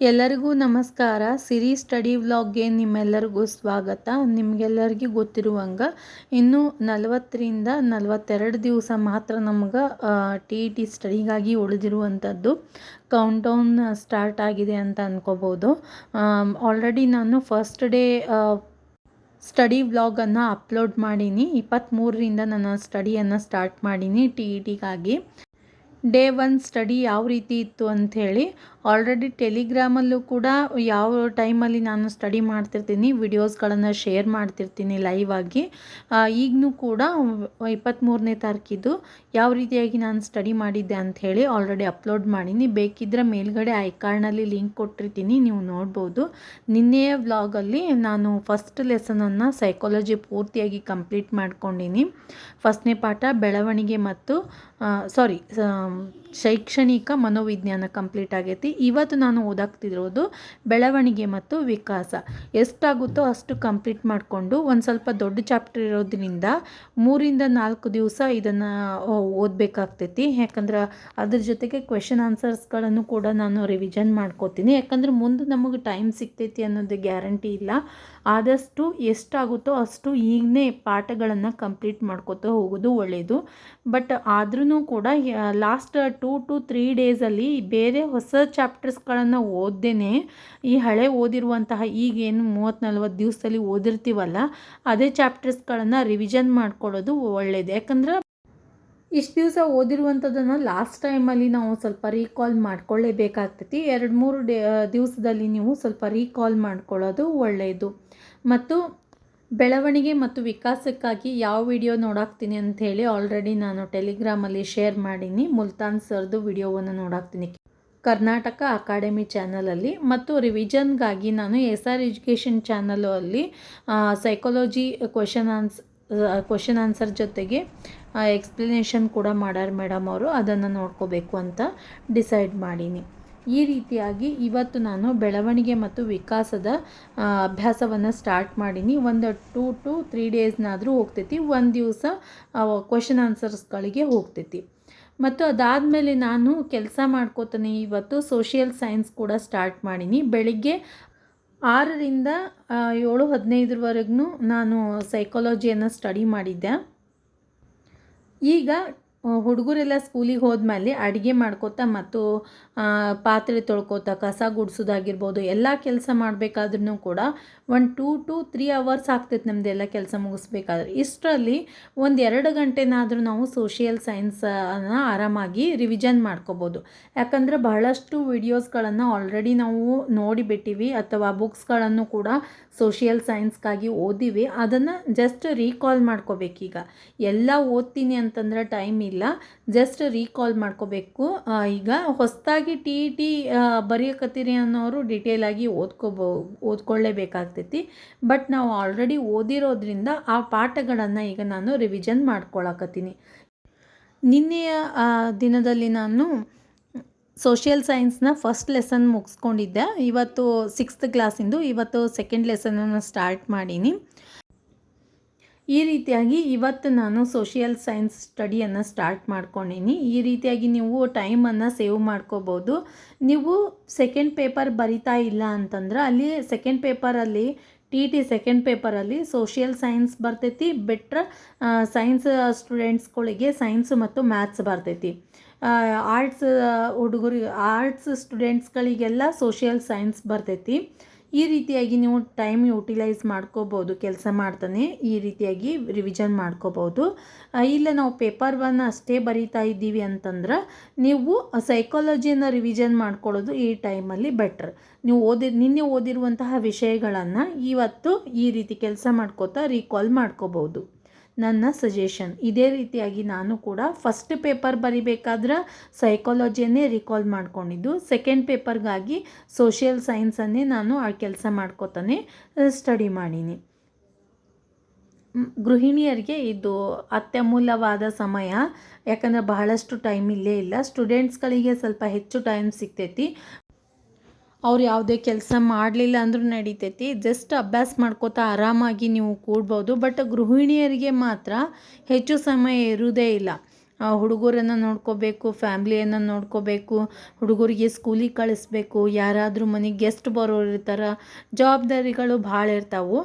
ಎಲ್ಲರಿಗೂ ನಮಸ್ಕಾರ. ಸಿರಿ ಸ್ಟಡಿ ವ್ಲಾಗ್ಗೆ ನಿಮ್ಮೆಲ್ಲರಿಗೂ ಸ್ವಾಗತ. ನಿಮಗೆಲ್ಲರಿಗೂ ಗೊತ್ತಿರುವಂಗೆ, ಇನ್ನು ನಲವತ್ತರಿಂದ ನಲವತ್ತೆರಡು ದಿವಸ ಮಾತ್ರ ನಮ್ಗೆ ಟಿ ಇ ಟಿ ಸ್ಟಡಿಗಾಗಿ ಉಳಿದಿರುವಂಥದ್ದು ಕೌಂಟೌನ್ ಸ್ಟಾರ್ಟ್ ಆಗಿದೆ ಅಂತ ಅನ್ಕೋಬೋದು. ಆಲ್ರೆಡಿ ನಾನು ಫಸ್ಟ್ ಡೇ ಸ್ಟಡಿ ವ್ಲಾಗನ್ನು ಅಪ್ಲೋಡ್ ಮಾಡೀನಿ. ಇಪ್ಪತ್ತ್ಮೂರರಿಂದ ನನ್ನ ಸ್ಟಡಿಯನ್ನು ಸ್ಟಾರ್ಟ್ ಮಾಡೀನಿ ಟಿ ಇ ಟಿಗಾಗಿ. ಡೇ ಒನ್ ಸ್ಟಡಿ ಯಾವ ರೀತಿ ಇತ್ತು ಅಂಥೇಳಿ ಆಲ್ರೆಡಿ ಟೆಲಿಗ್ರಾಮಲ್ಲೂ ಕೂಡ ಯಾವ ಟೈಮಲ್ಲಿ ನಾನು ಸ್ಟಡಿ ಮಾಡ್ತಿರ್ತೀನಿ ವಿಡಿಯೋಸ್ಗಳನ್ನು ಶೇರ್ ಮಾಡ್ತಿರ್ತೀನಿ ಲೈವ್ ಆಗಿ. ಈಗಲೂ ಕೂಡ ಇಪ್ಪತ್ತ್ಮೂರನೇ ತಾರೀಕಿದ್ದು ಯಾವ ರೀತಿಯಾಗಿ ನಾನು ಸ್ಟಡಿ ಮಾಡಿದ್ದೆ ಹೇಳಿ ಆಲ್ರೆಡಿ ಅಪ್ಲೋಡ್ ಮಾಡೀನಿ. ಬೇಕಿದ್ದರೆ ಮೇಲ್ಗಡೆ ಐಕಾರ್ಡ್ನಲ್ಲಿ ಲಿಂಕ್ ಕೊಟ್ಟಿರ್ತೀನಿ, ನೀವು ನೋಡ್ಬೋದು. ನಿನ್ನೆಯ ವ್ಲಾಗಲ್ಲಿ ನಾನು ಫಸ್ಟ್ ಲೆಸನನ್ನು ಸೈಕಾಲಜಿ ಪೂರ್ತಿಯಾಗಿ ಕಂಪ್ಲೀಟ್ ಮಾಡ್ಕೊಂಡಿನಿ. ಫಸ್ಟ್ನೇ ಪಾಠ ಬೆಳವಣಿಗೆ ಮತ್ತು ಸಾರಿ ಶೈಕ್ಷಣಿಕ ಮನೋವಿಜ್ಞಾನ ಕಂಪ್ಲೀಟ್ ಆಗೈತಿ. ಇವತ್ತು ನಾನು ಓದಾಗ್ತಿರೋದು ಬೆಳವಣಿಗೆ ಮತ್ತು ವಿಕಾಸ. ಎಷ್ಟಾಗುತ್ತೋ ಅಷ್ಟು ಕಂಪ್ಲೀಟ್ ಮಾಡಿಕೊಂಡು ಒಂದು ಸ್ವಲ್ಪ ದೊಡ್ಡ ಚಾಪ್ಟರ್ ಇರೋದ್ರಿಂದ ಮೂರಿಂದ ನಾಲ್ಕು ದಿವಸ ಇದನ್ನು ಓದಬೇಕಾಗ್ತೈತಿ. ಯಾಕಂದ್ರೆ ಅದ್ರ ಜೊತೆಗೆ ಕ್ವೆಶನ್ ಆನ್ಸರ್ಸ್ಗಳನ್ನು ಕೂಡ ನಾನು ರಿವಿಷನ್ ಮಾಡ್ಕೋತೀನಿ. ಯಾಕಂದ್ರೆ ಮುಂದೆ ನಮಗೆ ಟೈಮ್ ಸಿಗ್ತೈತಿ ಅನ್ನೋದು ಗ್ಯಾರಂಟಿ ಇಲ್ಲ. ಆದಷ್ಟು ಎಷ್ಟಾಗುತ್ತೋ ಅಷ್ಟು ಈಗನೇ ಪಾಠಗಳನ್ನು ಕಂಪ್ಲೀಟ್ ಮಾಡ್ಕೋತಾ ಹೋಗೋದು ಒಳ್ಳೆಯದು ಬಟ್ ಆದ್ರೂ ಕೂಡ ಲಾಸ್ಟ್ ಟೂ ಟು ತ್ರೀ ಡೇಸಲ್ಲಿ ಬೇರೆ ಹೊಸ ಚಾಪ್ಟರ್ಸ್ಗಳನ್ನು ಓದ್ದೇ ಈ ಹಳೆ ಓದಿರುವಂತಹ ಈಗೇನು ಮೂವತ್ತು ನಲ್ವತ್ತು ದಿವಸದಲ್ಲಿ ಓದಿರ್ತೀವಲ್ಲ, ಅದೇ ಚಾಪ್ಟರ್ಸ್ಗಳನ್ನು ರಿವಿಷನ್ ಮಾಡ್ಕೊಳ್ಳೋದು ಒಳ್ಳೆಯದು ಯಾಕಂದ್ರೆ ಇಷ್ಟು ದಿವಸ ಓದಿರುವಂಥದ್ದನ್ನು ಲಾಸ್ಟ್ ಟೈಮಲ್ಲಿ ನಾವು ಸ್ವಲ್ಪ ರೀಕಾಲ್ ಮಾಡ್ಕೊಳ್ಳೇಬೇಕಾಗ್ತೈತಿ. ಎರಡು ಮೂರು ಡೇ, ದಿವಸದಲ್ಲಿ ನೀವು ಸ್ವಲ್ಪ ರೀಕಾಲ್ ಮಾಡ್ಕೊಳ್ಳೋದು ಒಳ್ಳೆಯದು ಮತ್ತು ಬೆಳವಣಿಗೆ ಮತ್ತು ವಿಕಾಸಕ್ಕಾಗಿ ಯಾವ ವಿಡಿಯೋ ನೋಡಾಕ್ತೀನಿ ಹೇಳಿ ಆಲ್ರೆಡಿ ನಾನು ಟೆಲಿಗ್ರಾಮಲ್ಲಿ ಶೇರ್ ಮಾಡೀನಿ. ಮುಲ್ತಾನ್ ಸರ್ದು ವಿಡಿಯೋವನ್ನು ನೋಡಾಕ್ತೀನಿ. ಕರ್ನಾಟಕ ಅಕಾಡೆಮಿ ಚಾನಲಲ್ಲಿ ಮತ್ತು ರಿವಿಜನ್ಗಾಗಿ ನಾನು ಎಸ್ ಆರ್ ಎಜುಕೇಷನ್ ಚಾನಲು ಅಲ್ಲಿ psychology question ans question answer ಜೊತೆಗೆ ಎಕ್ಸ್ಪ್ಲನೇಷನ್ ಕೂಡ ಮಾಡ್ಯಾರ ಮೇಡಮ್ ಅವರು. ಅದನ್ನು ನೋಡ್ಕೋಬೇಕು ಅಂತ ಡಿಸೈಡ್ ಮಾಡೀನಿ. ಈ ರೀತಿಯಾಗಿ ಇವತ್ತು ನಾನು ಬೆಳವಣಿಗೆ ಮತ್ತು ವಿಕಾಸದ ಅಭ್ಯಾಸವನ್ನು ಸ್ಟಾರ್ಟ್ ಮಾಡೀನಿ. ಒಂದು ಟೂ ಟು ತ್ರೀ ಡೇಸ್ನಾದರೂ ಹೋಗ್ತೈತಿ. ಒಂದು ದಿವಸ ಕ್ವಶನ್ ಆನ್ಸರ್ಸ್ಗಳಿಗೆ ಹೋಗ್ತೈತಿ. ಮತ್ತು ಅದಾದಮೇಲೆ ನಾನು ಕೆಲಸ ಮಾಡ್ಕೋತಾನೆ. ಇವತ್ತು ಸೋಷಿಯಲ್ ಸೈನ್ಸ್ ಕೂಡ ಸ್ಟಾರ್ಟ್ ಮಾಡೀನಿ. ಬೆಳಿಗ್ಗೆ ಆರರಿಂದ ಏಳು ಹದಿನೈದರವರೆಗೂ ನಾನು ಸೈಕಾಲಜಿಯನ್ನು ಸ್ಟಡಿ ಮಾಡಿದ್ದೆ. ಈಗ ಹುಡುಗರೆಲ್ಲ ಸ್ಕೂಲಿಗೆ ಹೋದ್ಮೇಲೆ ಅಡುಗೆ ಮಾಡ್ಕೋತಾ ಮತ್ತು ಪಾತ್ರೆ ತೊಳ್ಕೋತಾ, ಕಸ ಗುಡಿಸೋದಾಗಿರ್ಬೋದು, ಎಲ್ಲ ಕೆಲಸ ಮಾಡಬೇಕಾದ್ರೂ ಕೂಡ ಒಂದು ಟೂ ಟು ತ್ರೀ ಅವರ್ಸ್ ಆಗ್ತೈತೆ ನಮ್ಮದೆಲ್ಲ ಕೆಲಸ ಮುಗಿಸ್ಬೇಕಾದ್ರೆ. ಇಷ್ಟರಲ್ಲಿ ಒಂದು ಎರಡು ಗಂಟೆನಾದರೂ ನಾವು ಸೋಷಿಯಲ್ ಸೈನ್ಸನ್ನು ಆರಾಮಾಗಿ ರಿವಿಷನ್ ಮಾಡ್ಕೋಬೋದು. ಯಾಕಂದರೆ ಬಹಳಷ್ಟು ವಿಡಿಯೋಸ್ಗಳನ್ನು ಆಲ್ರೆಡಿ ನಾವು ನೋಡಿಬಿಟ್ಟಿವಿ ಅಥವಾ ಬುಕ್ಸ್ಗಳನ್ನು ಕೂಡ ಸೋಷಿಯಲ್ ಸೈನ್ಸ್ಗಾಗಿ ಓದಿವಿ. ಅದನ್ನು ಜಸ್ಟ್ ರೀಕಾಲ್ ಮಾಡ್ಕೋಬೇಕೀಗ. ಎಲ್ಲ ಓದ್ತೀನಿ ಅಂತಂದ್ರೆ ಟೈಮ್ ಇಲ್ಲ. ಜಸ್ಟ್ ರೀಕಾಲ್ ಮಾಡ್ಕೋಬೇಕು. ಈಗ ಹೊಸದಾಗಿ ಟಿ ಇ ಟಿ ಬರೆಯಕತ್ತೀರಿ ಅನ್ನೋರು ಡಿಟೇಲಾಗಿ ಓದ್ಕೋಬೋ, ಓದ್ಕೊಳ್ಳೇಬೇಕಾಗ್ತೈತಿ. ಬಟ್ ನಾವು ಆಲ್ರೆಡಿ ಓದಿರೋದ್ರಿಂದ ಆ ಪಾಠಗಳನ್ನು ಈಗ ನಾನು ರಿವಿಷನ್ ಮಾಡ್ಕೊಳಕತ್ತೀನಿ. ನಿನ್ನೆಯ ದಿನದಲ್ಲಿ ನಾನು ಸೋಷಿಯಲ್ ಸೈನ್ಸ್ನ ಫಸ್ಟ್ ಲೆಸನ್ ಮುಗಿಸ್ಕೊಂಡಿದ್ದೆ. ಇವತ್ತು ಸಿಕ್ಸ್ತ್ ಕ್ಲಾಸಿಂದು ಇವತ್ತು ಸೆಕೆಂಡ್ ಲೆಸನನ್ನು ಸ್ಟಾರ್ಟ್ ಮಾಡೀನಿ. ಈ ರೀತಿಯಾಗಿ ಇವತ್ತು ನಾನು ಸೋಷಿಯಲ್ ಸೈನ್ಸ್ ಸ್ಟಡಿಯನ್ನು ಸ್ಟಾರ್ಟ್ ಮಾಡ್ಕೊಂಡಿನಿ. ಈ ರೀತಿಯಾಗಿ ನೀವು ಟೈಮನ್ನು ಸೇವ್ ಮಾಡ್ಕೋಬೋದು. ನೀವು ಸೆಕೆಂಡ್ ಪೇಪರ್ ಬರಿತಾ ಇಲ್ಲ ಅಂತಂದ್ರೆ ಅಲ್ಲಿ ಸೆಕೆಂಡ್ ಪೇಪರಲ್ಲಿ ಟಿ ಟಿ ಸೆಕೆಂಡ್ ಪೇಪರಲ್ಲಿ ಸೋಷಿಯಲ್ ಸೈನ್ಸ್ ಬರ್ತೈತಿ, ಬಿಟ್ರೆ ಸೈನ್ಸ್ ಸ್ಟೂಡೆಂಟ್ಸ್ಗಳಿಗೆ ಸೈನ್ಸ್ ಮತ್ತು ಮ್ಯಾಥ್ಸ್ ಬರ್ತೈತಿ. ಆರ್ಟ್ಸ್ ಹುಡುಗರಿಗೆ ಆರ್ಟ್ಸ್ ಸ್ಟೂಡೆಂಟ್ಸ್ಗಳಿಗೆಲ್ಲ ಸೋಷಿಯಲ್ ಸೈನ್ಸ್ ಬರ್ತೈತಿ. ಈ ರೀತಿಯಾಗಿ ನೀವು ಟೈಮ್ ಯುಟಿಲೈಸ್ ಮಾಡ್ಕೋಬೋದು, ಕೆಲಸ ಮಾಡ್ತಾನೆ ಈ ರೀತಿಯಾಗಿ ರಿವಿಷನ್ ಮಾಡ್ಕೋಬೋದು. ಇಲ್ಲ ನಾವು ಪೇಪರ್ ಒನ್ ಅಷ್ಟೇ ಬರೀತಾ ಇದ್ದೀವಿ ಅಂತಂದ್ರೆ ನೀವು ಸೈಕಾಲಜಿಯನ್ನು ರಿವಿಷನ್ ಮಾಡ್ಕೊಳ್ಳೋದು ಈ ಟೈಮಲ್ಲಿ ಬೆಟ್ರ್ ನೀವು ಓದಿ, ನಿನ್ನೆ ಓದಿರುವಂತಹ ವಿಷಯಗಳನ್ನು ಇವತ್ತು ಈ ರೀತಿ ಕೆಲಸ ಮಾಡ್ಕೋತಾ ರೀಕಾಲ್ ಮಾಡ್ಕೋಬೋದು. ನನ್ನ ಸಜೆಷನ್ ಇದೇ ರೀತಿಯಾಗಿ ನಾನು ಕೂಡ ಫಸ್ಟ್ ಪೇಪರ್ ಬರಿಬೇಕಾದ್ರೆ ಸೈಕಾಲಜಿಯನ್ನೇ ರಿಕಾಲ್ ಮಾಡ್ಕೊಂಡಿದ್ದು. ಸೆಕೆಂಡ್ ಪೇಪರ್ಗಾಗಿ ಸೋಷಿಯಲ್ ಸೈನ್ಸನ್ನೇ ನಾನು ಆ ಕೆಲಸ ಮಾಡ್ಕೋತಾನೆ ಸ್ಟಡಿ ಮಾಡೀನಿ. ಗೃಹಿಣಿಯರಿಗೆ ಇದು ಅತ್ಯಮೂಲ್ಯವಾದ ಸಮಯ. ಯಾಕಂದರೆ ಬಹಳಷ್ಟು ಟೈಮ್ ಇಲ್ಲೇ ಇಲ್ಲ. ಸ್ಟೂಡೆಂಟ್ಸ್ಗಳಿಗೆ ಸ್ವಲ್ಪ ಹೆಚ್ಚು ಟೈಮ್ ಸಿಗ್ತೈತಿ. ಅವ್ರು ಯಾವುದೇ ಕೆಲಸ ಮಾಡಲಿಲ್ಲ ಅಂದರೂ ನಡಿತೈತಿ. ಜಸ್ಟ್ ಅಭ್ಯಾಸ ಮಾಡ್ಕೋತಾ ಆರಾಮಾಗಿ ನೀವು ಕೂಡ್ಬೋದು. ಬಟ್ ಗೃಹಿಣಿಯರಿಗೆ ಮಾತ್ರ ಹೆಚ್ಚು ಸಮಯ ಇರುವುದೇ ಇಲ್ಲ. ಹುಡುಗರನ್ನು ನೋಡ್ಕೋಬೇಕು, ಫ್ಯಾಮ್ಲಿಯನ್ನು ನೋಡ್ಕೋಬೇಕು, ಹುಡುಗರಿಗೆ ಸ್ಕೂಲಿಗೆ ಕಳಿಸ್ಬೇಕು, ಯಾರಾದರೂ ಮನೆಗೆ ಗೆಸ್ಟ್ ಬರೋರು ಇರ್ತಾರೆ, ಜವಾಬ್ದಾರಿಗಳು ಭಾಳ ಇರ್ತಾವೆ.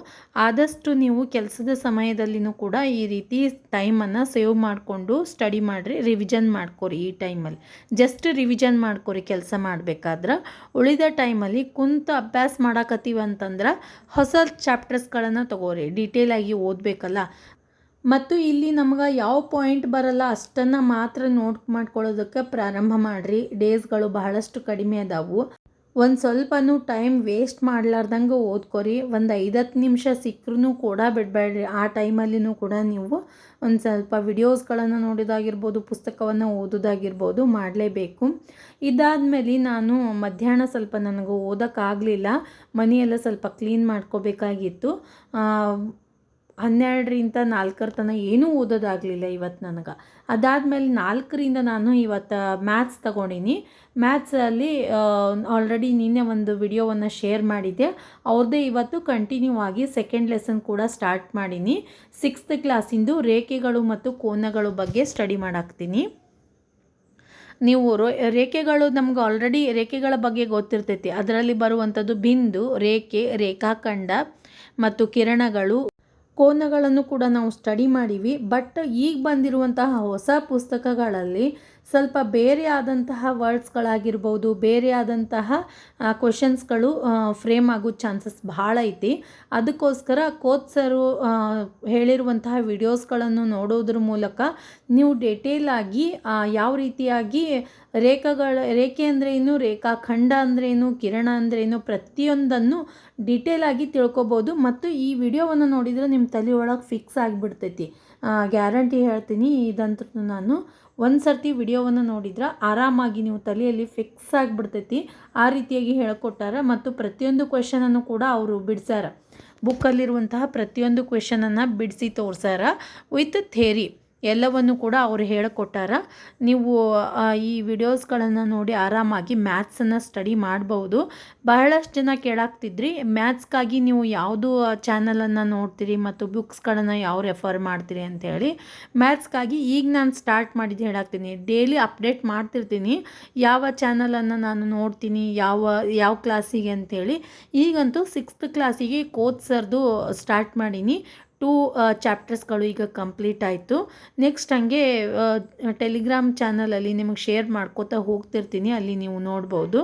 ಆದಷ್ಟು ನೀವು ಕೆಲಸದ ಸಮಯದಲ್ಲಿನೂ ಕೂಡ ಈ ರೀತಿ ಟೈಮನ್ನು ಸೇವ್ ಮಾಡಿಕೊಂಡು ಸ್ಟಡಿ ಮಾಡಿರಿ ರಿವಿಷನ್ ಮಾಡ್ಕೊರಿ ಈ ಟೈಮಲ್ಲಿ ಜಸ್ಟ್ ರಿವಿಷನ್ ಮಾಡ್ಕೊರಿ ಕೆಲಸ ಮಾಡಬೇಕಾದ್ರೆ. ಉಳಿದ ಟೈಮಲ್ಲಿ ಕುಂತು ಅಭ್ಯಾಸ ಮಾಡಾಕತ್ತೀವಿ ಅಂತಂದ್ರೆ ಹೊಸ ಚಾಪ್ಟರ್ಸ್ಗಳನ್ನು ತಗೋರಿ. ಡೀಟೇಲಾಗಿ ಓದಬೇಕಲ್ಲ. ಮತ್ತು ಇಲ್ಲಿ ನಮ್ಗೆ ಯಾವ ಪಾಯಿಂಟ್ ಬರಲ್ಲ, ಅಷ್ಟನ್ನು ಮಾತ್ರ ನೋಟ್ ಮಾಡ್ಕೊಳ್ಳೋದಕ್ಕೆ ಪ್ರಾರಂಭ ಮಾಡಿರಿ. ಡೇಸ್ಗಳು ಬಹಳಷ್ಟು ಕಡಿಮೆ ಅದಾವು. ಒಂದು ಸ್ವಲ್ಪನೂ ಟೈಮ್ ವೇಸ್ಟ್ ಮಾಡಲಾರ್ದಂಗೆ ಓದ್ಕೊರಿ. ಒಂದು ಐದತ್ತು ನಿಮಿಷ ಸಿಕ್ಕರೂ ಕೂಡ ಬಿಡಬೇಡ್ರಿ. ಆ ಟೈಮಲ್ಲಿನೂ ಕೂಡ ನೀವು ಒಂದು ಸ್ವಲ್ಪ ವಿಡಿಯೋಸ್ಗಳನ್ನು ನೋಡೋದಾಗಿರ್ಬೋದು, ಪುಸ್ತಕವನ್ನು ಓದೋದಾಗಿರ್ಬೋದು ಮಾಡಲೇಬೇಕು. ಇದಾದಮೇಲೆ ನಾನು ಮಧ್ಯಾಹ್ನ ಸ್ವಲ್ಪ ನನಗೆ ಓದೋಕ್ಕಾಗಲಿಲ್ಲ. ಮನೆಯೆಲ್ಲ ಸ್ವಲ್ಪ ಕ್ಲೀನ್ ಮಾಡ್ಕೋಬೇಕಾಗಿತ್ತು. ಹನ್ನೆರಡರಿಂದ ನಾಲ್ಕರ ತನಕ ಏನೂ ಓದೋದಾಗಲಿಲ್ಲ ಇವತ್ತು ನನಗೆ. ಅದಾದಮೇಲೆ ನಾಲ್ಕರಿಂದ ನಾನು ಇವತ್ತು ಮ್ಯಾಥ್ಸ್ ತಗೊಂಡಿನಿ. ಮ್ಯಾಥ್ಸಲ್ಲಿ ಆಲ್ರೆಡಿ ನಿನ್ನೆ ಒಂದು ವಿಡಿಯೋವನ್ನು ಶೇರ್ ಮಾಡಿದ್ದೆ. ಅವ್ರದ್ದೇ ಇವತ್ತು ಕಂಟಿನ್ಯೂ ಆಗಿ ಸೆಕೆಂಡ್ ಲೆಸನ್ ಕೂಡ ಸ್ಟಾರ್ಟ್ ಮಾಡೀನಿ. ಸಿಕ್ಸ್ತ್ ಕ್ಲಾಸಿಂದು ರೇಖೆಗಳು ಮತ್ತು ಕೋನಗಳು ಬಗ್ಗೆ ಸ್ಟಡಿ ಮಾಡಾಕ್ತೀನಿ. ನೀವು ರೇಖೆಗಳು ನಮ್ಗೆ ಆಲ್ರೆಡಿ ರೇಖೆಗಳ ಬಗ್ಗೆ ಗೊತ್ತಿರ್ತೈತಿ. ಅದರಲ್ಲಿ ಬರುವಂಥದ್ದು ಬಿಂದು, ರೇಖೆ, ರೇಖಾಖಂಡ ಮತ್ತು ಕಿರಣಗಳು. ಕೋನಗಳನ್ನು ಕೂಡ ನಾವು ಸ್ಟಡಿ ಮಾಡೀವಿ ಬಟ್ ಈಗ ಬಂದಿರುವಂತಹ ಹೊಸ ಪುಸ್ತಕಗಳಲ್ಲಿ ಸ್ವಲ್ಪ ಬೇರೆ ಆದಂತಹ ವರ್ಡ್ಸ್ಗಳಾಗಿರ್ಬೋದು, ಬೇರೆ ಆದಂತಹ ಕ್ವಶನ್ಸ್ಗಳು ಫ್ರೇಮ್ ಆಗೋ ಚಾನ್ಸಸ್ ಭಾಳ ಐತಿ. ಅದಕ್ಕೋಸ್ಕರ ಕೋಚ್ ಸರು ಹೇಳಿರುವಂತಹ ವಿಡಿಯೋಸ್ಗಳನ್ನು ನೋಡೋದ್ರ ಮೂಲಕ ನೀವು ಆಗಿ ಯಾವ ರೀತಿಯಾಗಿ ರೇಖೆಗಳ, ರೇಖೆ ಅಂದ್ರೇನು ರೇಖಾಖಂಡ ಏನು, ಕಿರಣ ಅಂದ್ರೇನು ಪ್ರತಿಯೊಂದನ್ನು ಡೀಟೇಲಾಗಿ ತಿಳ್ಕೊಬೋದು ಮತ್ತು ಈ ವಿಡಿಯೋವನ್ನು ನೋಡಿದರೆ ನಿಮ್ಮ ತಲೆಯೊಳಗೆ ಫಿಕ್ಸ್ ಆಗಿಬಿಡ್ತೈತಿ. ಗ್ಯಾರಂಟಿ ಹೇಳ್ತೀನಿ, ಇದಂತೂ ನಾನು ಒಂದು ಸರ್ತಿ ವಿಡಿಯೋವನ್ನು ನೋಡಿದ್ರೆ ಆರಾಮಾಗಿ ನೀವು ತಲೆಯಲ್ಲಿ ಫಿಕ್ಸ್ ಆಗಿಬಿಡ್ತೈತಿ. ಆ ರೀತಿಯಾಗಿ ಹೇಳ್ಕೊಟ್ಟಾರ ಮತ್ತು ಪ್ರತಿಯೊಂದು ಕ್ವೆಶನನ್ನು ಕೂಡ ಅವರು ಬಿಡ್ಸಾರ. ಬುಕ್ಕಲ್ಲಿರುವಂತಹ ಪ್ರತಿಯೊಂದು ಕ್ವೆಶನನ್ನು ಬಿಡಿಸಿ ತೋರ್ಸಾರ. ವಿತ್ ಥೇರಿ ಎಲ್ಲವನ್ನು ಕೂಡ ಅವರು ಹೇಳಿಕೊಟ್ಟಾರ. ನೀವು ಈ ವಿಡಿಯೋಸ್ಗಳನ್ನು ನೋಡಿ ಆರಾಮಾಗಿ ಮ್ಯಾಥ್ಸನ್ನು ಸ್ಟಡಿ ಮಾಡಬಹುದು ಬಹಳಷ್ಟು ಜನ ಕೇಳಾಗ್ತಿದ್ರಿ ಮ್ಯಾಥ್ಸ್ಗಾಗಿ ನೀವು ಯಾವುದು ಚಾನಲನ್ನು ನೋಡ್ತೀರಿ ಮತ್ತು ಬುಕ್ಸ್ಗಳನ್ನು ಯಾವ ರೆಫರ್ ಮಾಡ್ತೀರಿ ಅಂಥೇಳಿ ಮ್ಯಾಥ್ಸ್ಗಾಗಿ ಈಗ ನಾನು ಸ್ಟಾರ್ಟ್ ಮಾಡಿದ್ದು ಹೇಳಾಗ್ತೀನಿ ಡೈಲಿ ಅಪ್ಡೇಟ್ ಮಾಡ್ತಿರ್ತೀನಿ. ಯಾವ ಚಾನಲನ್ನು ನಾನು ನೋಡ್ತೀನಿ, ಯಾವ ಯಾವ ಕ್ಲಾಸಿಗೆ ಅಂಥೇಳಿ ಈಗಂತೂ ಸಿಕ್ಸ್ತ್ ಕ್ಲಾಸಿಗೆ ಕೋಚ್ ಸರ್ದು ಸ್ಟಾರ್ಟ್ ಮಾಡೀನಿ. ಟೂ ಚಾಪ್ಟರ್ಸ್ಗಳು ಈಗ ಕಂಪ್ಲೀಟ್ ಆಯಿತು. ನೆಕ್ಸ್ಟ್ ಹಂಗೆ ಟೆಲಿಗ್ರಾಮ್ ಚಾನಲಲ್ಲಿ ನಿಮಗೆ ಶೇರ್ ಮಾಡ್ಕೋತಾ ಹೋಗ್ತಿರ್ತೀನಿ, ಅಲ್ಲಿ ನೀವು ನೋಡ್ಬೋದು.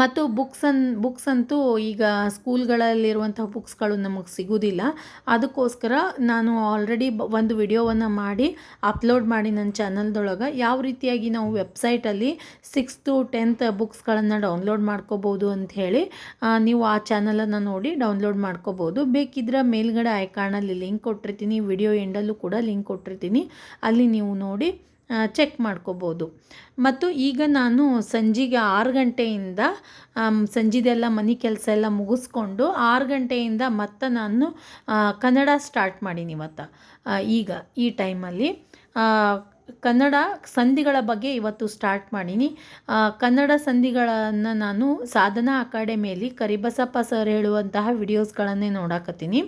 ಮತ್ತು ಬುಕ್ಸ್ ಅನ್ ಬುಕ್ಸ್ ಅಂತೂ ಈಗ ಸ್ಕೂಲ್ಗಳಲ್ಲಿರುವಂಥ ಬುಕ್ಸ್ಗಳು ನಮಗೆ ಸಿಗೋದಿಲ್ಲ. ಅದಕ್ಕೋಸ್ಕರ ನಾನು ಆಲ್ರೆಡಿ ಒಂದು ವಿಡಿಯೋವನ್ನು ಮಾಡಿ ಅಪ್ಲೋಡ್ ಮಾಡಿ ನನ್ನ ಚಾನಲ್ದೊಳಗೆ ಯಾವ ರೀತಿಯಾಗಿ ನಾವು ವೆಬ್ಸೈಟಲ್ಲಿ ಸಿಕ್ಸ್ತು ಟೆಂತ್ ಬುಕ್ಸ್ಗಳನ್ನು ಡೌನ್ಲೋಡ್ ಮಾಡ್ಕೋಬೋದು ಹೇಳಿ ನೀವು ಆ ಚಾನಲನ್ನು ನೋಡಿ ಡೌನ್ಲೋಡ್ ಮಾಡ್ಕೋಬೋದು. ಬೇಕಿದ್ರೆ ಮೇಲ್ಗಡೆ ಐಕಾನಲ್ಲಿ ಲಿಂಕ್ ಕೊಟ್ಟಿರ್ತೀನಿ. ವಿಡಿಯೋ ಎಂಡಲ್ಲೂ ಕೂಡ ಲಿಂಕ್ ಕೊಟ್ಟಿರ್ತೀನಿ. ಅಲ್ಲಿ ನೀವು ನೋಡಿ ಚೆಕ್ ಮಾಡ್ಕೋಬೋದು. ಮತ್ತು ಈಗ ನಾನು ಸಂಜೆಗೆ ಆರು ಗಂಟೆಯಿಂದ ಸಂಜೆದೆಲ್ಲ ಮನೆ ಕೆಲಸ ಎಲ್ಲ ಮುಗಿಸ್ಕೊಂಡು ಆರು ಗಂಟೆಯಿಂದ ಮತ್ತೆ ನಾನು ಕನ್ನಡ ಸ್ಟಾರ್ಟ್ ಮಾಡೀನಿ ಇವತ್ತು. ಈಗ ಈ ಟೈಮಲ್ಲಿ ಕನ್ನಡ ಸಂಧಿಗಳ ಬಗ್ಗೆ ಇವತ್ತು ಸ್ಟಾರ್ಟ್ ಮಾಡೀನಿ. ಕನ್ನಡ ಸಂಧಿಗಳನ್ನು ನಾನು ಸಾಧನಾ ಅಕಾಡೆಮಿಯಲ್ಲಿ ಕರಿಬಸಪ್ಪ ಸರ್ ಹೇಳುವಂತಹ ವಿಡಿಯೋಸ್ಗಳನ್ನೇ ನೋಡಾಕತ್ತೀನಿ.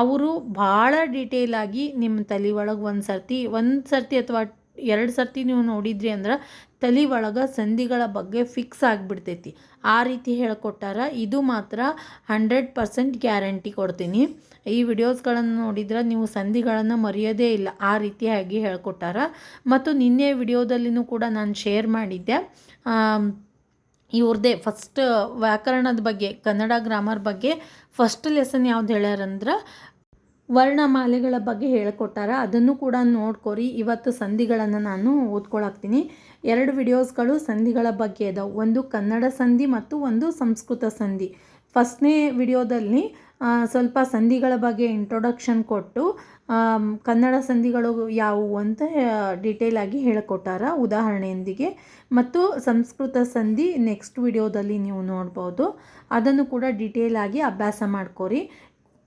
ಅವರು ಭಾಳ ಡೀಟೇಲಾಗಿ ನಿಮ್ಮ ತಲೆ ಒಳಗೆ ಒಂದು ಸರ್ತಿ ಒಂದು ಸರ್ತಿ ಅಥವಾ ಎರಡು ಸರ್ತಿ ನೀವು ನೋಡಿದ್ರಿ ಅಂದ್ರೆ ತಲೆ ಒಳಗೆ ಸಂಧಿಗಳ ಬಗ್ಗೆ ಫಿಕ್ಸ್ ಆಗಿಬಿಡ್ತೈತಿ. ಆ ರೀತಿ ಹೇಳ್ಕೊಟ್ಟಾರ. ಇದು ಮಾತ್ರ ಹಂಡ್ರೆಡ್ ಪರ್ಸೆಂಟ್ ಗ್ಯಾರಂಟಿ ಕೊಡ್ತೀನಿ. ಈ ವಿಡಿಯೋಸ್ಗಳನ್ನು ನೋಡಿದ್ರೆ ನೀವು ಸಂಧಿಗಳನ್ನು ಮರೆಯೋದೇ ಇಲ್ಲ. ಆ ರೀತಿಯಾಗಿ ಹೇಳ್ಕೊಟ್ಟಾರ. ಮತ್ತು ನಿನ್ನೆ ವಿಡಿಯೋದಲ್ಲಿನೂ ಕೂಡ ನಾನು ಶೇರ್ ಮಾಡಿದ್ದೆ. ಇವ್ರದ್ದೇ ಫಸ್ಟ್ ವ್ಯಾಕರಣದ ಬಗ್ಗೆ, ಕನ್ನಡ ಗ್ರಾಮರ್ ಬಗ್ಗೆ ಫಸ್ಟ್ ಲೆಸನ್ ಯಾವ್ದು ಹೇಳ್ಯಾರಂದ್ರೆ ವರ್ಣಮಾಲೆಗಳ ಬಗ್ಗೆ ಹೇಳಿಕೊಟ್ಟಾರ. ಅದನ್ನು ಕೂಡ ನೋಡ್ಕೊರಿ. ಇವತ್ತು ಸಂಧಿಗಳನ್ನು ನಾನು ಓದ್ಕೊಳಾಕ್ತೀನಿ ಎರಡು ವಿಡಿಯೋಸ್ಗಳು ಸಂಧಿಗಳ ಬಗ್ಗೆ ಇದಾವೆ. ಒಂದು ಕನ್ನಡ ಸಂಧಿ ಮತ್ತು ಒಂದು ಸಂಸ್ಕೃತ ಸಂಧಿ. ಫಸ್ಟ್ನೇ ವಿಡಿಯೋದಲ್ಲಿ ಸ್ವಲ್ಪ ಸಂಧಿಗಳ ಬಗ್ಗೆ ಇಂಟ್ರೊಡಕ್ಷನ್ ಕೊಟ್ಟು ಕನ್ನಡ ಸಂಧಿಗಳು ಯಾವುವು ಅಂತ ಡೀಟೇಲಾಗಿ ಹೇಳಿಕೊಟ್ಟಾರ ಉದಾಹರಣೆಯೊಂದಿಗೆ. ಮತ್ತು ಸಂಸ್ಕೃತ ಸಂಧಿ ನೆಕ್ಸ್ಟ್ ವಿಡಿಯೋದಲ್ಲಿ ನೀವು ನೋಡ್ಬೋದು. ಅದನ್ನು ಕೂಡ ಡೀಟೇಲಾಗಿ ಅಭ್ಯಾಸ ಮಾಡ್ಕೊರಿ.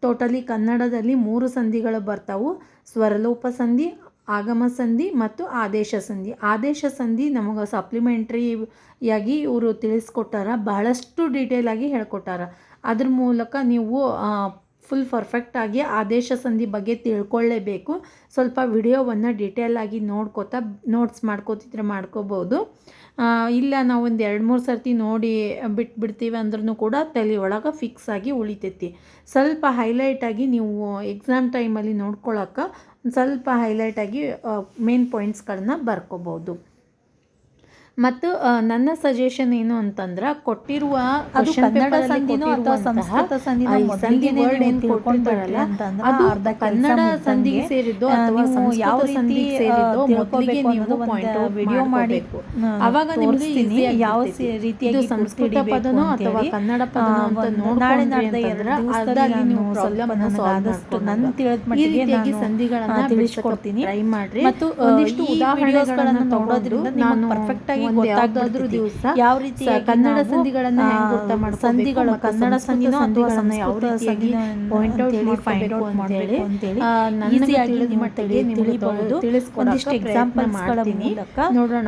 ಟೋಟಲಿ ಕನ್ನಡದಲ್ಲಿ ಮೂರು ಸಂಧಿಗಳು ಬರ್ತಾವು. ಸ್ವರಲೋಪ ಸಂಧಿ, ಆಗಮ ಸಂಧಿ ಮತ್ತು ಆದೇಶ ಸಂಧಿ. ಆದೇಶ ಸಂಧಿ ನಮಗೆ ಸಪ್ಲಿಮೆಂಟ್ರಿಯಾಗಿ ಇವರು ತಿಳಿಸ್ಕೊಟ್ಟಾರ. ಬಹಳಷ್ಟು ಡೀಟೇಲಾಗಿ ಹೇಳ್ಕೊಟ್ಟಾರ. ಅದ್ರ ಮೂಲಕ ನೀವು ಫುಲ್ ಪರ್ಫೆಕ್ಟಾಗಿ ಆದೇಶ ಸಂಧಿ ಬಗ್ಗೆ ತಿಳ್ಕೊಳ್ಳೇಬೇಕು. ಸ್ವಲ್ಪ ವಿಡಿಯೋವನ್ನು ಡಿಟೇಲ್ ಆಗಿ ನೋಡ್ಕೋತಾ ನೋಟ್ಸ್ ಮಾಡ್ಕೋತಿದ್ರೆ ಮಾಡ್ಕೋಬೋದು. ಇಲ್ಲ ನಾವು ಒಂದು ಎರಡು ಮೂರು ಸರ್ತಿ ನೋಡಿ ಬಿಟ್ಬಿಡ್ತೀವಿ ಅಂದ್ರೂ ಕೂಡ ತಲೆ ಒಳಗೆ ಫಿಕ್ಸ್ ಆಗಿ ಉಳಿತೈತಿ. ಸ್ವಲ್ಪ ಹೈಲೈಟಾಗಿ ನೀವು ಎಕ್ಸಾಮ್ ಟೈಮಲ್ಲಿ ನೋಡ್ಕೊಳಕ್ಕೆ ಸ್ವಲ್ಪ ಹೈಲೈಟಾಗಿ ಮೇನ್ ಪಾಯಿಂಟ್ಸ್ಗಳನ್ನ ಬರ್ಕೋಬೋದು. ಮತ್ತು ನನ್ನ ಸಜೆಷನ್ ಏನು ಅಂತಂದ್ರೆ ಕೊಟ್ಟಿರುವ ಕನ್ನಡ ಸಂಧಿನೋ ಅಥವಾ ಸಂಸ್ಕೃತ ಸಂಧಿನೋ ಅರ್ಧ ಕನ್ನಡ. ಸಂಧಿಗೆ ಸೇರಿದ್ದು ಅಥವಾ ಯಾವ ಸಂಧಿಗೆ ಸೇರಿದ್ದು ಮೊದಲಿಗೆ ನೀವು ಪಾಯಿಂಟ್ ವಿಡಿಯೋ ಮಾಡಿ, ಮಾಡಬೇಕು ಅವಾಗ ನಿಮಗೆ ಯಾವ. ರೀತಿಯಾಗಿ ಸಂಸ್ಕೃತ ಪದನೋ ಅಥವಾ ಕನ್ನಡ ಪದನೋ ಅಂತ ಒಂದು ನೋಡ್ಕೊಂಡ್ರಿ ನಾಳೆ ಅರ್ಧದಲ್ಲಿ ನೀವು ಪ್ರಾಬ್ಲಮ್ ಆದಷ್ಟು ನನ್ನ ತಿಳಿದ ಈ ಮಟ್ಟಿಗೆ ಸಂಧಿಗಳನ್ನ ತಿಳಿಸ್ಕೊಡ್ತೀನಿ. ಟ್ರೈ ಮಾಡ್ರಿ ಮತ್ತು, ಒಂದಿಷ್ಟು ಉದಾಹರಣೆಗಳನ್ನು ನೋಡೋದ್ರಿಂದ ನಾನು ಪರ್ಫೆಕ್ಟ್ ಆಗಿ ಗೊತ್ತಾಗ್ಬಿಡ್ತೈತಿ. ದಿವಸ ಯಾವ ರೀತಿ ಕನ್ನಡ ಸಂಧಿಗಳನ್ನ ಹೆಂಗ್ ಸಂಧಿಗಳು ಕನ್ನಡ ಸಂಧಿನೋ ಅಥವಾ ಯಾವ ರೀತಿಯಾಗಿ ಪಾಯಿಂಟ್ ಔಟ್ ಹೇಳಿ ಫೈಂಡ್ ಔಟ್ ಮಾಡ್ಬೇಕು ಆ, ನನಗೆ ಈಸಿಯಾಗಿ ತಿಳಿದ ನೀವು ತಿಳಿಬಹುದು. ಒಂದಿಷ್ಟು ಎಕ್ಸಾಂಪಲ್ ಮಾಡ್ತೀನಿ. ನೋಡೋಣ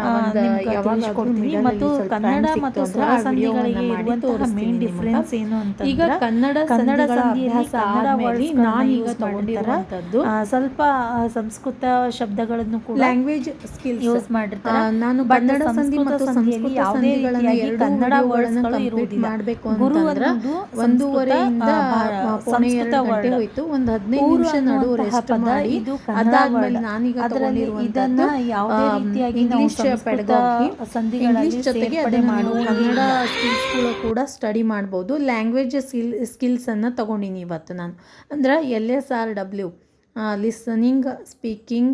ಯಾವಾಗಾದ್ರೂ ತಿಳಿಸ್ಕೊಡ್ತೀನಿ. ಮತ್ತು ಕನ್ನಡ ಮತ್ತು ಸ್ವರ ಸಂಧಿಗಳಿಗೆ ಮಾಡಿ ಇರುವಂತಹ ಮೇನ್. ಡಿಫ್ರೆನ್ಸ್ ಏನು ಅಂತ ಈಗ ಕನ್ನಡ ಕನ್ನಡ ಅಭ್ಯಾಸ ಆದ್ಮೇಲೆ ಮಾಡಿರ್ತಾರೆ. ತಗೊಂಡಿರುವಂಥದ್ದು ಆ, ಸ್ವಲ್ಪ ಸಂಸ್ಕೃತ ಶಬ್ದಗಳನ್ನು ಕೂಡ ಲ್ಯಾಂಗ್ವೇಜ್ ಸ್ಕಿಲ್ ಯೂಸ್ ಮಾಡಿರ್ತಾರೆ ನಾನು ಕನ್ನಡ ಸಂಧಿ ಮತ್ತು ಸಂಧಿಯಲ್ಲಿ ಸಂಸ್ಕೃತ ಯಾವುದೇ ಸಂಧಿಗಳನ್ನ ರೀತಿಯಾಗಿ ಕನ್ನಡ ವರ್ಡ್ಸ್ ವರ್ಡ್ಸ್ಗಳು ಇರುವುದಿಲ್ಲ. ಮಾಡಬೇಕು ಅಂತಂದ್ರೆ ಒಂದೂವರೆಯಿಂದ ಸಂಸ್ಕೃತ, ವರ್ಡ್ ಎರಡು ಗಂಟೆ ಹೋಯ್ತು ಒಂದು ಹದಿನೈದು ನಿಮಿಷ ನಡು ರೆಸ್ಟ್ ಮಾಡಿ ಅದಾದ್ಮೇಲೆ. ನಾನೀಗ ಇದನ್ನ ಯಾವುದೇ ರೀತಿಯಾಗಿ ಇಂಗ್ಲಿಷ್ ಪೆಡಗಾಗಿ ಇಂಗ್ಲಿಷ್ ಜೊತೆಗೆ ಅದೇ ಅದನ್ನ ನೀವು ಮಾಡುವಂಗಿಲ್ಲ. ಕನ್ನಡ ಸ್ಕಿಲ್ಸ್ಗಳು ಕೂಡ ಸ್ಟಡಿ ಮಾಡ್ಬೋದು ಲ್ಯಾಂಗ್ವೇಜ್ ಸ್ಕಿಲ್ ಅನ್ನ ತಗೊಂಡಿನಿ ಇವತ್ತು ನಾನು ಅಂದ್ರೆ L S R W listening speaking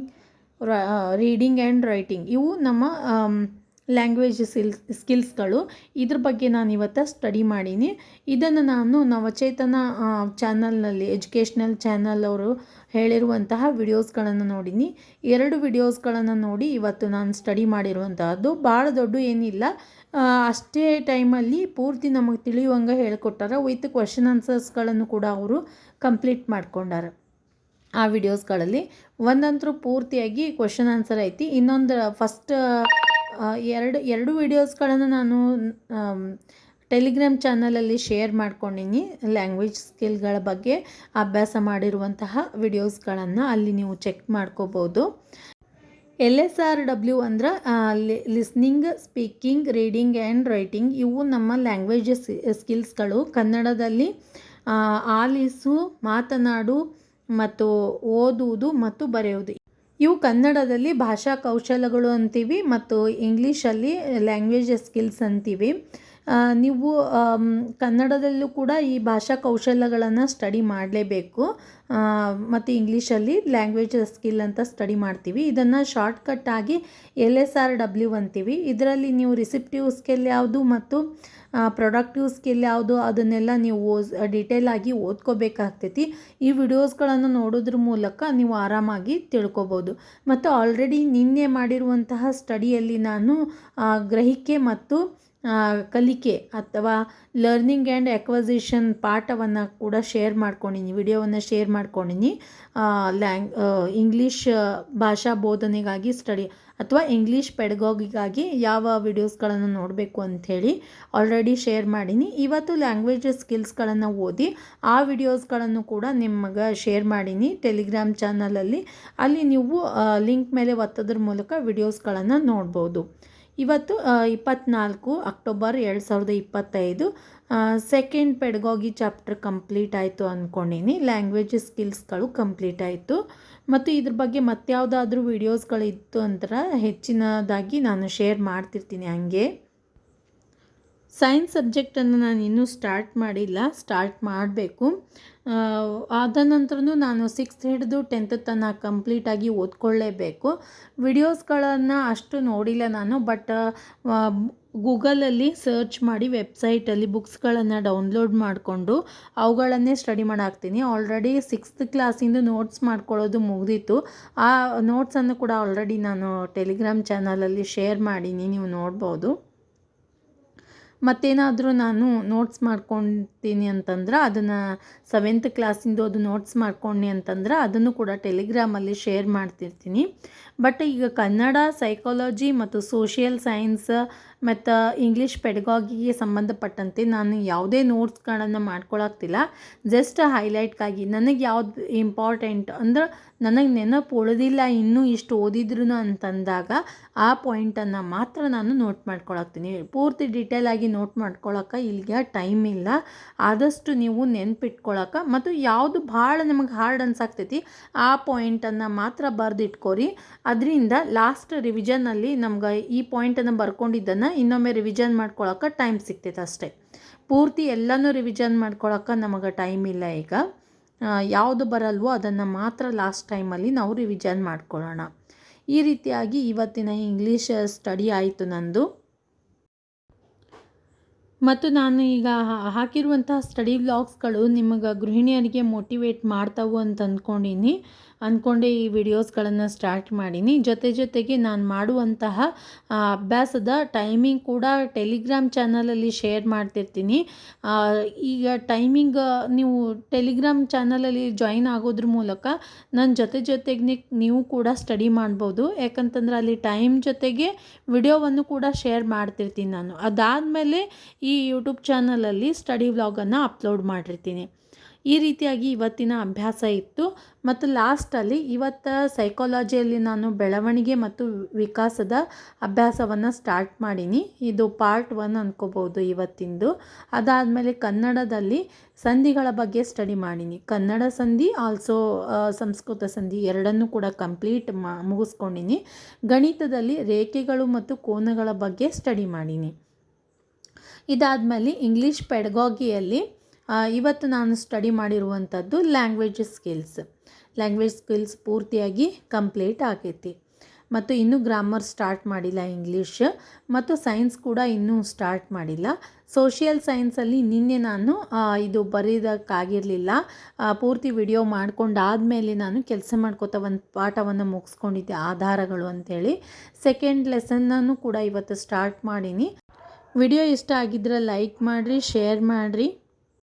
reading and writing ಇವು ನಮ್ಮ ಲ್ಯಾಂಗ್ವೇಜ್ ಸ್ಕಿಲ್ಸ್ ಸ್ಕಿಲ್ಸ್ಗಳು ಇದ್ರ ಬಗ್ಗೆ ನಾನು ಇವತ್ತು ಸ್ಟಡಿ ಮಾಡೀನಿ. ಇದನ್ನು ನಾನು ನವಚೇತನ ಚಾನಲ್ನಲ್ಲಿ ಎಜುಕೇಷ್ನಲ್ ಚಾನಲ್ ಅವರು ಹೇಳಿರುವಂತಹ ವಿಡಿಯೋಸ್ಗಳನ್ನು ನೋಡೀನಿ. ಎರಡು ವಿಡಿಯೋಸ್ಗಳನ್ನು ನೋಡಿ ಇವತ್ತು ನಾನು ಸ್ಟಡಿ ಮಾಡಿರುವಂತಹದ್ದು. ಭಾಳ ದೊಡ್ಡ ಏನಿಲ್ಲ. ಅಷ್ಟೇ ಟೈಮಲ್ಲಿ ಪೂರ್ತಿ ನಮಗೆ ತಿಳಿಯುವಂಗೆ ಹೇಳ್ಕೊಟ್ಟಾರ. ವಿತ್ ಕ್ವಶನ್ ಆನ್ಸರ್ಸ್ಗಳನ್ನು ಕೂಡ ಅವರು ಕಂಪ್ಲೀಟ್ ಮಾಡ್ಕೊಂಡಾರ. ಆ ವಿಡಿಯೋಸ್ಗಳಲ್ಲಿ ಒಂದಂತರೂ ಪೂರ್ತಿಯಾಗಿ ಕ್ವಶನ್ ಆನ್ಸರ್ ಐತಿ. ಇನ್ನೊಂದು ಫಸ್ಟ್ ಎರಡು ಎರಡು ವಿಡಿಯೋಸ್ಗಳನ್ನು ನಾನು ಟೆಲಿಗ್ರಾಮ್ ಚಾನಲಲ್ಲಿ ಶೇರ್ ಮಾಡ್ಕೊಂಡಿನಿ ಲ್ಯಾಂಗ್ವೇಜ್ ಸ್ಕಿಲ್ಗಳ ಬಗ್ಗೆ ಅಭ್ಯಾಸ ಮಾಡಿರುವಂತಹ ವಿಡಿಯೋಸ್ಗಳನ್ನು ಅಲ್ಲಿ ನೀವು ಚೆಕ್ ಮಾಡ್ಕೋಬೋದು. ಎಲ್ ಎಸ್ ಆರ್ ಡಬ್ಲ್ಯೂ ಅಂದ್ರೆ listening speaking reading and writing ಇವು ನಮ್ಮ ಲ್ಯಾಂಗ್ವೇಜ್ ಸ್ಕಿಲ್ಸ್ಗಳು ಕನ್ನಡದಲ್ಲಿ ಆಲಿಸು, ಮಾತನಾಡು ಮತ್ತು ಓದುವುದು ಮತ್ತು ಬರೆಯುವುದು. ಇವು ಕನ್ನಡದಲ್ಲಿ ಭಾಷಾ ಕೌಶಲಗಳು ಅಂತೀವಿ ಮತ್ತು ಇಂಗ್ಲೀಷಲ್ಲಿ ಲ್ಯಾಂಗ್ವೇಜ್ ಸ್ಕಿಲ್ಸ್ ಅಂತೀವಿ. ನೀವು ಕನ್ನಡದಲ್ಲೂ ಕೂಡ ಈ ಭಾಷಾ ಕೌಶಲ್ಯಗಳನ್ನು ಸ್ಟಡಿ ಮಾಡಲೇಬೇಕು. ಮತ್ತು ಇಂಗ್ಲೀಷಲ್ಲಿ ಲ್ಯಾಂಗ್ವೇಜ್ ಸ್ಕಿಲ್ ಅಂತ ಸ್ಟಡಿ ಮಾಡ್ತೀವಿ. ಇದನ್ನು ಶಾರ್ಟ್ಕಟ್ ಆಗಿ ಎಲ್ ಎಸ್ ಆರ್ ಡಬ್ಲ್ಯೂ ಅಂತೀವಿ. ಇದರಲ್ಲಿ ನೀವು ರಿಸಿಪ್ಟಿವ್ ಸ್ಕಿಲ್ ಯಾವುದು ಮತ್ತು ಪ್ರೊಡಕ್ಟಿವ್ ಸ್ಕಿಲ್ ಯಾವುದು ಅದನ್ನೆಲ್ಲ ನೀವು ಓಸ್ ಡಿಟೇಲ್ ಆಗಿ ಓದ್ಕೋಬೇಕಾಗ್ತೈತಿ. ಈ ವಿಡಿಯೋಸ್ಗಳನ್ನು ನೋಡೋದ್ರ ಮೂಲಕ ನೀವು ಆರಾಮಾಗಿ ತಿಳ್ಕೊಬೋದು. ಮತ್ತು ಆಲ್ರೆಡಿ ನಿನ್ನೆ ಮಾಡಿರುವಂತಹ ಸ್ಟಡಿಯಲ್ಲಿ ನಾನು ಗ್ರಹಿಕೆ ಮತ್ತು ಕಲಿಕೆ ಅಥವಾ ಲರ್ನಿಂಗ್ ಆ್ಯಂಡ್ ಎಕ್ವಸಿಷನ್ ಪಾಠವನ್ನು ಕೂಡ ಶೇರ್ ಮಾಡ್ಕೊಂಡಿನಿ, ವಿಡಿಯೋವನ್ನು ಶೇರ್ ಮಾಡ್ಕೊಂಡಿನಿ. ಲ್ಯಾಂಗ್ ಇಂಗ್ಲೀಷ್ ಭಾಷಾ ಬೋಧನೆಗಾಗಿ ಸ್ಟಡಿ ಅಥವಾ ಇಂಗ್ಲೀಷ್ ಪೆಡಗಾಗಿಗಾಗಿ ಯಾವ ವಿಡಿಯೋಸ್ಗಳನ್ನು ನೋಡಬೇಕು ಅಂಥೇಳಿ ಆಲ್ರೆಡಿ ಶೇರ್ ಮಾಡೀನಿ. ಇವತ್ತು ಲ್ಯಾಂಗ್ವೇಜ್ ಸ್ಕಿಲ್ಸ್ಗಳನ್ನು ಓದಿ ಆ ವಿಡಿಯೋಸ್ಗಳನ್ನು ಕೂಡ ನಿಮಗೆ ಶೇರ್ ಮಾಡೀನಿ ಟೆಲಿಗ್ರಾಮ್ ಚಾನಲಲ್ಲಿ ಅಲ್ಲಿ. ನೀವು ಲಿಂಕ್ ಮೇಲೆ ಒತ್ತೋದ್ರ ಮೂಲಕ ವಿಡಿಯೋಸ್ಗಳನ್ನು ನೋಡ್ಬೋದು. ಇವತ್ತು ಇಪ್ಪತ್ನಾಲ್ಕು ಅಕ್ಟೋಬರ್ ಎರಡು ಸಾವಿರದ ಇಪ್ಪತ್ತೈದು ಸೆಕೆಂಡ್ ಪೆಡಗಾಗಿ ಚಾಪ್ಟರ್ ಕಂಪ್ಲೀಟ್ ಆಯಿತು ಅಂದ್ಕೊಂಡಿನಿ ಲ್ಯಾಂಗ್ವೇಜ್ ಸ್ಕಿಲ್ಸ್ಗಳು ಕಂಪ್ಲೀಟ್ ಆಯಿತು. ಮತ್ತು ಇದ್ರ ಬಗ್ಗೆ ಮತ್ತಾವುದಾದ್ರೂ ವೀಡಿಯೋಸ್ಗಳಿತ್ತು ಅಂತ ಹೆಚ್ಚಿನದಾಗಿ ನಾನು ಶೇರ್ ಮಾಡ್ತಿರ್ತೀನಿ ಹಂಗೆ. ಸೈನ್ಸ್ ಸಬ್ಜೆಕ್ಟನ್ನು ನಾನು ಇನ್ನೂ ಸ್ಟಾರ್ಟ್ ಮಾಡಿಲ್ಲ, ಸ್ಟಾರ್ಟ್ ಮಾಡಬೇಕು. ಆದ ನಂತರನೂ ನಾನು ಸಿಕ್ಸ್ತ್ ಹಿಡಿದು ಟೆಂತ್ ತನಕ ಕಂಪ್ಲೀಟಾಗಿ ಓದ್ಕೊಳ್ಳೇಬೇಕು. ವಿಡಿಯೋಸ್ಗಳನ್ನು ಅಷ್ಟು ನೋಡಿಲ್ಲ ನಾನು, ಬಟ್ ಗೂಗಲಲ್ಲಿ ಸರ್ಚ್ ಮಾಡಿ ವೆಬ್ಸೈಟಲ್ಲಿ ಬುಕ್ಸ್ಗಳನ್ನು ಡೌನ್ಲೋಡ್ ಮಾಡಿಕೊಂಡು ಅವುಗಳನ್ನೇ ಸ್ಟಡಿ ಮಾಡಾಕ್ತೀನಿ. ಆಲ್ರೆಡಿ ಸಿಕ್ಸ್ತ್ ಕ್ಲಾಸಿಂದ ನೋಟ್ಸ್ ಮಾಡ್ಕೊಳ್ಳೋದು ಮುಗಿದಿತ್ತು. ಆ ನೋಟ್ಸನ್ನು ಕೂಡ ಆಲ್ರೆಡಿ ನಾನು ಟೆಲಿಗ್ರಾಮ್ ಚಾನಲಲ್ಲಿ ಶೇರ್ ಮಾಡೀನಿ, ನೀವು ನೋಡ್ಬೋದು. ಮತ್ತೇನಾದರೂ ನಾನು ನೋಟ್ಸ್ ಮಾಡ್ಕೊತೀನಿ ಅಂತಂದ್ರೆ ಅದನ್ನು ಸೆವೆಂತ್ ಕ್ಲಾಸಿಂದು ಅದು ನೋಟ್ಸ್ ಮಾಡ್ಕೊಂಡೆ ಅಂತಂದ್ರೆ ಅದನ್ನು ಕೂಡ ಟೆಲಿಗ್ರಾಮಲ್ಲಿ ಶೇರ್ ಮಾಡ್ತಿರ್ತೀನಿ. ಬಟ್ ಈಗ ಕನ್ನಡ ಸೈಕಾಲಜಿ ಮತ್ತು ಸೋಷಿಯಲ್ ಸೈನ್ಸ್ ಮತ್ತು ಇಂಗ್ಲೀಷ್ ಪೆಡಗಾಗಿಗೆ ಸಂಬಂಧಪಟ್ಟಂತೆ ನಾನು ಯಾವುದೇ ನೋಟ್ಸ್ಗಳನ್ನು ಮಾಡ್ಕೊಳಕ್ತಿಲ್ಲ ಜಸ್ಟ್ ಹೈಲೈಟ್ಗಾಗಿ ನನಗೆ ಯಾವ್ದು ಇಂಪಾರ್ಟೆಂಟ್ ಅಂದ್ರೆ ನನಗೆ ನೆನಪು ಉಳಿದಿಲ್ಲ ಇನ್ನೂ ಇಷ್ಟು ಓದಿದ್ರು ಅಂತಂದಾಗ ಆ ಪಾಯಿಂಟನ್ನು ಮಾತ್ರ ನಾನು ನೋಟ್ ಮಾಡ್ಕೊಳಕ್ತೀನಿ ಪೂರ್ತಿ ಡೀಟೇಲ್ ಆಗಿ ನೋಟ್ ಮಾಡ್ಕೊಳಕ್ಕೆ ಇಲ್ಲಿಗೆ ಟೈಮ್ ಇಲ್ಲ. ಆದಷ್ಟು ನೀವು ನೆನ್ಪಿಟ್ಕೊಳಕ್ಕೆ ಮತ್ತು ಯಾವುದು ಭಾಳ ನಿಮಗೆ ಹಾರ್ಡ್ ಅನ್ಸಾಕ್ತೈತಿ ಆ ಪಾಯಿಂಟನ್ನು ಮಾತ್ರ ಬರೆದಿಟ್ಕೋರಿ. ಅದರಿಂದ ಲಾಸ್ಟ್ ರಿವಿಷನಲ್ಲಿ ನಮ್ಗೆ ಈ ಪಾಯಿಂಟನ್ನು ಬರ್ಕೊಂಡಿದ್ದನ್ನು ಇನ್ನೊಮ್ಮೆ ರಿವಿಷನ್ ಮಾಡ್ಕೊಳಕ್ಕೆ ಟೈಮ್ ಸಿಗ್ತೈತೆ ಅಷ್ಟೇ. ಪೂರ್ತಿ ಎಲ್ಲನೂ ರಿವಿಷನ್ ಮಾಡ್ಕೊಳಕ್ಕೆ ನಮಗೆ ಟೈಮ್ ಇಲ್ಲ ಈಗ. ಯಾವುದು ಬರಲ್ವೋ ಅದನ್ನು ಮಾತ್ರ ಲಾಸ್ಟ್ ಟೈಮಲ್ಲಿ ನಾವು ರಿವಿಷನ್ ಮಾಡ್ಕೊಳ್ಳೋಣ ಈ ರೀತಿಯಾಗಿ ಇವತ್ತಿನ ಇಂಗ್ಲೀಷ್ ಸ್ಟಡಿ ಆಯಿತು ನಂದು. ಮತ್ತು ನಾನು ಈಗ ಹಾಕಿರುವಂತಹ ಸ್ಟಡಿ ವ್ಲಾಗ್ಸ್ಗಳು ನಿಮಗೆ ಗೃಹಿಣಿಯರಿಗೆ ಮೋಟಿವೇಟ್ ಮಾಡ್ತಾವು ಅಂತ ಅಂದ್ಕೊಂಡೀನಿ ಅಂದ್ಕೊಂಡೆ ಈ ವಿಡಿಯೋಸ್ಗಳನ್ನು ಸ್ಟಾರ್ಟ್ ಮಾಡೀನಿ. ಜೊತೆ ಜೊತೆಗೆ ನಾನು ಮಾಡುವಂತಹ ಅಭ್ಯಾಸದ ಟೈಮಿಂಗ್ ಕೂಡ ಟೆಲಿಗ್ರಾಮ್ ಚಾನಲಲ್ಲಿ ಶೇರ್ ಮಾಡ್ತಿರ್ತೀನಿ. ಈಗ ಟೈಮಿಂಗ್ ನೀವು ಟೆಲಿಗ್ರಾಮ್ ಚಾನಲಲ್ಲಿ ಜಾಯಿನ್ ಆಗೋದ್ರ ಮೂಲಕ ನನ್ನ ಜೊತೆ ಜೊತೆಗೆ ನೀವು ಕೂಡ ಸ್ಟಡಿ ಮಾಡ್ಬೋದು. ಯಾಕಂತಂದ್ರೆ ಅಲ್ಲಿ ಟೈಮ್ ಜೊತೆಗೆ ವಿಡಿಯೋವನ್ನು ಕೂಡ ಶೇರ್ ಮಾಡ್ತಿರ್ತೀನಿ ನಾನು. ಅದಾದಮೇಲೆ ಈ ಯೂಟ್ಯೂಬ್ ಚಾನಲಲ್ಲಿ ಸ್ಟಡಿ ವ್ಲಾಗನ್ನು ಅಪ್ಲೋಡ್ ಮಾಡಿರ್ತೀನಿ. ಈ ರೀತಿಯಾಗಿ ಇವತ್ತಿನ ಅಭ್ಯಾಸ ಇತ್ತು. ಮತ್ತು ಲಾಸ್ಟಲ್ಲಿ ಇವತ್ತು ಸೈಕಾಲಜಿಯಲ್ಲಿ ನಾನು ಬೆಳವಣಿಗೆ ಮತ್ತು ವಿಕಾಸದ ಅಭ್ಯಾಸವನ್ನು ಸ್ಟಾರ್ಟ್ ಮಾಡೀನಿ. ಇದು ಪಾರ್ಟ್ ಒನ್ ಅಂದ್ಕೋಬೋದು ಇವತ್ತಿಂದು. ಅದಾದಮೇಲೆ ಕನ್ನಡದಲ್ಲಿ ಸಂಧಿಗಳ ಬಗ್ಗೆ ಸ್ಟಡಿ ಮಾಡೀನಿ. ಕನ್ನಡ ಸಂಧಿ ಆಲ್ಸೋ ಸಂಸ್ಕೃತ ಸಂಧಿ ಎರಡನ್ನೂ ಕೂಡ ಕಂಪ್ಲೀಟ್ ಮಾ, ಮುಗಿಸ್ಕೊಂಡಿನಿ. ಗಣಿತದಲ್ಲಿ ರೇಖೆಗಳು ಮತ್ತು ಕೋನಗಳ ಬಗ್ಗೆ ಸ್ಟಡಿ ಮಾಡೀನಿ. ಇದಾದಮೇಲೆ ಇಂಗ್ಲೀಷ್ ಪೆಡಗಾಗಿಯಲ್ಲಿ ಇವತ್ತು ನಾನು ಸ್ಟಡಿ ಮಾಡಿರುವಂಥದ್ದು ಲ್ಯಾಂಗ್ವೇಜ್ ಸ್ಕಿಲ್ಸ್ ಲ್ಯಾಂಗ್ವೇಜ್ ಸ್ಕಿಲ್ಸ್ ಪೂರ್ತಿಯಾಗಿ ಕಂಪ್ಲೀಟ್ ಆಗೈತಿ. ಮತ್ತು ಇನ್ನೂ ಗ್ರಾಮರ್ ಸ್ಟಾರ್ಟ್ ಮಾಡಿಲ್ಲ ಇಂಗ್ಲೀಷ್ ಮತ್ತು ಸೈನ್ಸ್ ಕೂಡ ಇನ್ನೂ ಸ್ಟಾರ್ಟ್ ಮಾಡಿಲ್ಲ. ಸೋಷಿಯಲ್ ಸೈನ್ಸಲ್ಲಿ ನಿನ್ನೆ ನಾನು ಇದು ಬರೆಯೋದಕ್ಕಾಗಿರಲಿಲ್ಲ ಪೂರ್ತಿ ವಿಡಿಯೋ ಮಾಡ್ಕೊಂಡಾದಮೇಲೆ ನಾನು ಕೆಲಸ ಮಾಡ್ಕೋತಾ ಒಂದು ಪಾಠವನ್ನು ಮುಗಿಸ್ಕೊಂಡಿದ್ದೆ, ಆಧಾರಗಳು ಅಂಥೇಳಿ ಸೆಕೆಂಡ್ ಲೆಸನ್ನನ್ನು ಕೂಡ ಇವತ್ತು ಸ್ಟಾರ್ಟ್ ಮಾಡೀನಿ. ವಿಡಿಯೋ ಇಷ್ಟ ಆಗಿದ್ರೆ ಲೈಕ್ ಮಾಡಿರಿ ಶೇರ್ ಮಾಡಿರಿ.